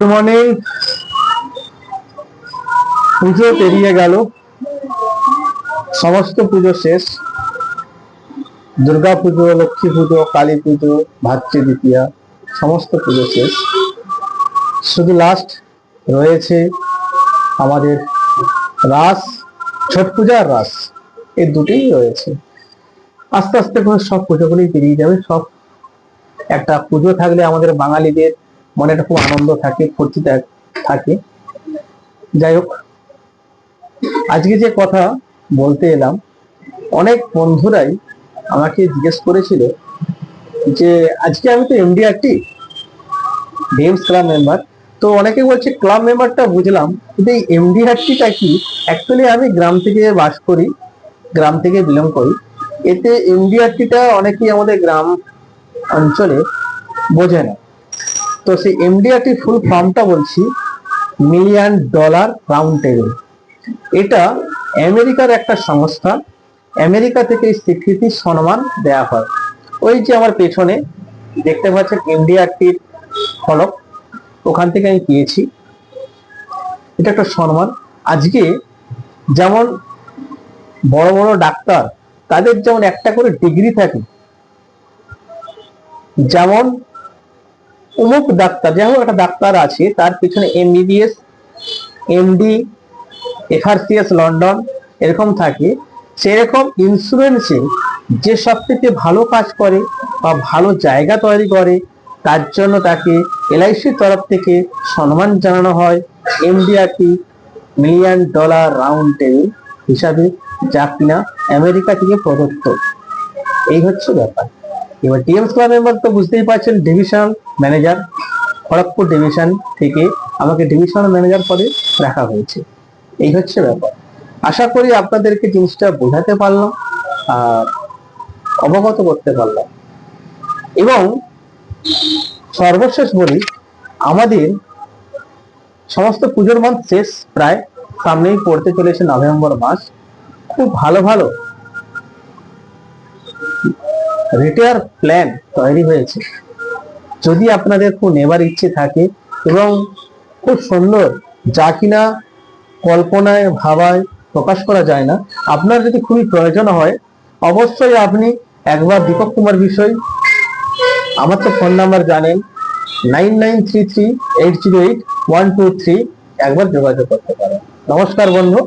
Morning পুজো পেরিয়ে গেল। সমস্ত পুজো শেষ। দুর্গা পুজো, লক্ষ্মী পুজো, কালী পুজো, ভাতৃ সমস্ত পুজো শেষ। শুধু লাস্ট রয়েছে আমাদের রাস, ছট পূজা আর রাস। এই দুটোই রয়েছে। আস্তে আস্তে করে সব পুজোগুলি পেরিয়ে যাবে। সব একটা পুজো থাকলে আমাদের বাঙালিদের মনে একটা খুব আনন্দ থাকে, ফুর্তি থাকে যাই হোক, আজকে যে কথা বলতে এলাম, অনেক বন্ধুরাই আমাকে জিজ্ঞেস করেছিল যে, আজকে আমি তো এমডিআরটি গেমস ক্লাব মেম্বার তো অনেকে বলছে ক্লাব মেম্বারটা বুঝলাম, কিন্তু এই এমডিআরটিটা কি? অ্যাকচুয়ালি আমি গ্রাম থেকে বাস করি, গ্রাম থেকে বিলং করি। এতে এমডিআরটিটা অনেকেই আমাদের গ্রাম অঞ্চলে বোঝে না। তো সেই এমডিআরটি ফুল ফর্মটা বলছি মিলিয়ন ডলার রাউন্ড টেবিল এটা আমেরিকার একটা সংস্থা, আমেরিকা থেকে স্বীকৃতি সম্মান দেয়া হয়। ওই যে আমার পেছনে দেখতে পাচ্ছেন এমডিআরটির ফলক, ওখান থেকে আমি পেয়েছি। এটা একটা সম্মান আজকে যেমন বড় বড় ডাক্তার, তাদের যেমন একটা করে ডিগ্রি থাকে, যেমন অমুক ডাক্তার যেমন একটা ডাক্তার আছে, তার পিছনে এমবিবিএস এমডি এফআরসিএস লন্ডন এরকম থাকে। সেরকম ইন্স্যুরেন্সে যে সব থেকে ভালো কাজ করে বা ভালো জায়গা তৈরি করে, তার জন্য তাকে এলআইসির তরফ থেকে সম্মান জানানো হয় MDRT million dollar round table হিসাবে, যা কিনা আমেরিকা থেকে প্রদত্ত। এই হচ্ছে ব্যাপার। এবার টিএমস ক্লাব মেম্বার তো বুঝতেই পারছেন ডিভিশনাল ম্যানেজার খড়গপুর ডিভিশন থেকে আমাকে ডিভিশনাল ম্যানেজার পদে রাখা হয়েছে। এই হচ্ছে ব্যাপার। আশা করি আপনাদেরকে জিনিসটা বোঝাতে পারলাম, আর অবগত করতে পারলাম। এবং সর্বশেষ বলি, আমাদের সমস্ত পুজোর মাস শেষ প্রায়, সামনেই পড়তে চলেছে নভেম্বর মাস। খুব ভালো ভালো রিটায়ার প্ল্যান তৈরি হয়েছে। যদি আপনাদের খুব নেবার ইচ্ছে থাকে এবং খুব সুন্দর যা কিনা কল্পনায়, ভাবায় প্রকাশ করা যায় না, আপনার যদি খুবই প্রয়োজন হয়, অবশ্যই আপনি একবার দীপক কুমার বিষয় আমার তো ফোন নাম্বার জানেন nine nine three three eight zero eight one two three একবার যোগাযোগ করতে পারেন। নমস্কার বন্ধু।